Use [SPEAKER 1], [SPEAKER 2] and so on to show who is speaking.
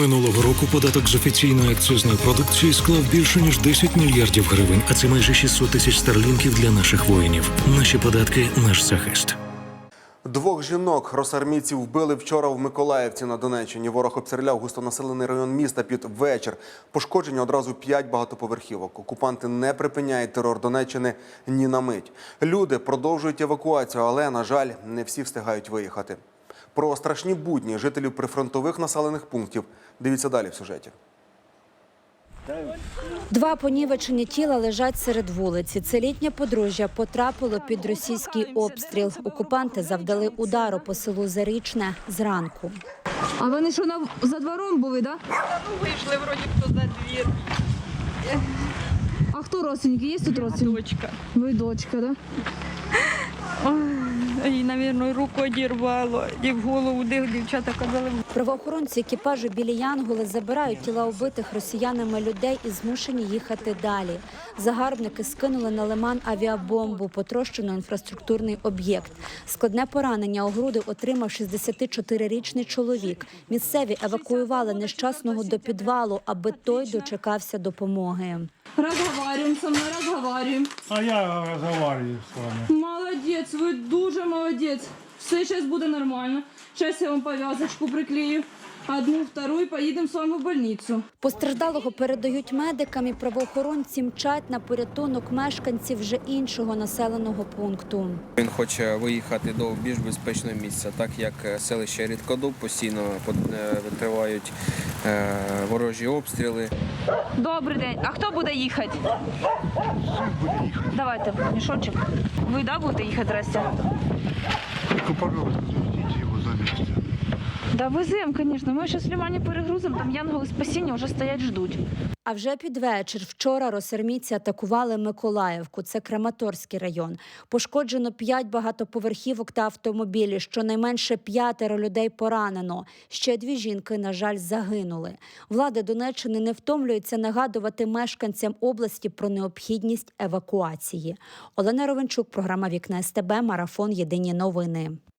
[SPEAKER 1] Минулого року податок з офіційної акцизної продукції склав більше ніж 10 мільярдів гривень, а це майже 600 тисяч старлінків для наших воїнів. Наші податки наш захист.
[SPEAKER 2] Двох жінок росармійців вбили вчора в Миколаївці на Донеччині. Ворог обстріляв густонаселений район міста під вечір. Пошкоджені одразу п'ять багатоповерхівок. Окупанти не припиняють терор Донеччини ні на мить. Люди продовжують евакуацію, але на жаль, не всі встигають виїхати. Про страшні будні жителів прифронтових населених пунктів. Дивіться далі в сюжеті.
[SPEAKER 3] Два понівечені тіла лежать серед вулиці. Це літнє подружжя потрапило під російський обстріл. Окупанти завдали удару по селу Зарічне зранку.
[SPEAKER 4] А вони що на за двором були, да?
[SPEAKER 5] Вийшли вроді хто за двір.
[SPEAKER 4] А хто родственники? Є тут родственники?
[SPEAKER 5] Дочка.
[SPEAKER 4] Ви дочка, да?
[SPEAKER 5] Їй, мабуть, руку одірвало, і в голову дих дівчата казали.
[SPEAKER 3] Правоохоронці екіпажу білі Янголи забирають тіла убитих росіянами людей і змушені їхати далі. Загарбники скинули на лиман авіабомбу, потрощено інфраструктурний об'єкт. Складне поранення у груди отримав 64-річний чоловік. Місцеві евакуювали нещасного до підвалу, аби той дочекався допомоги.
[SPEAKER 4] Разговариваем со мной, разговариваем.
[SPEAKER 6] А я разговариваю с вами.
[SPEAKER 4] Молодець, ви дуже молодець. Все зараз буде нормально. Зараз я вам пов'язочку приклею. Одну, втору і поїдемо з вами в больницю.
[SPEAKER 3] Постраждалого передають медикам і правоохоронці мчать на порятунок мешканців вже іншого населеного пункту.
[SPEAKER 7] Він хоче виїхати до більш безпечного місця, так як е, селище Рідкодуб постійно е, тривають е, ворожі обстріли.
[SPEAKER 4] Добрий день. А хто буде їхати? Давайте мішочок. Ви да будете їхати, Растя? Да веземо, звісно. Ми зараз в лимані перегрузимо, там янголи спасіння вже стоять, ждуть.
[SPEAKER 3] А вже під вечір вчора росармійці атакували Миколаївку. Це Краматорський район. Пошкоджено п'ять багатоповерхівок та автомобілі. Щонайменше п'ятеро людей поранено. Ще дві жінки, на жаль, загинули. Влада Донеччини не втомлюється нагадувати мешканцям області про необхідність евакуації. Олена Ровенчук, програма Вікна СТБ, марафон Єдині новини.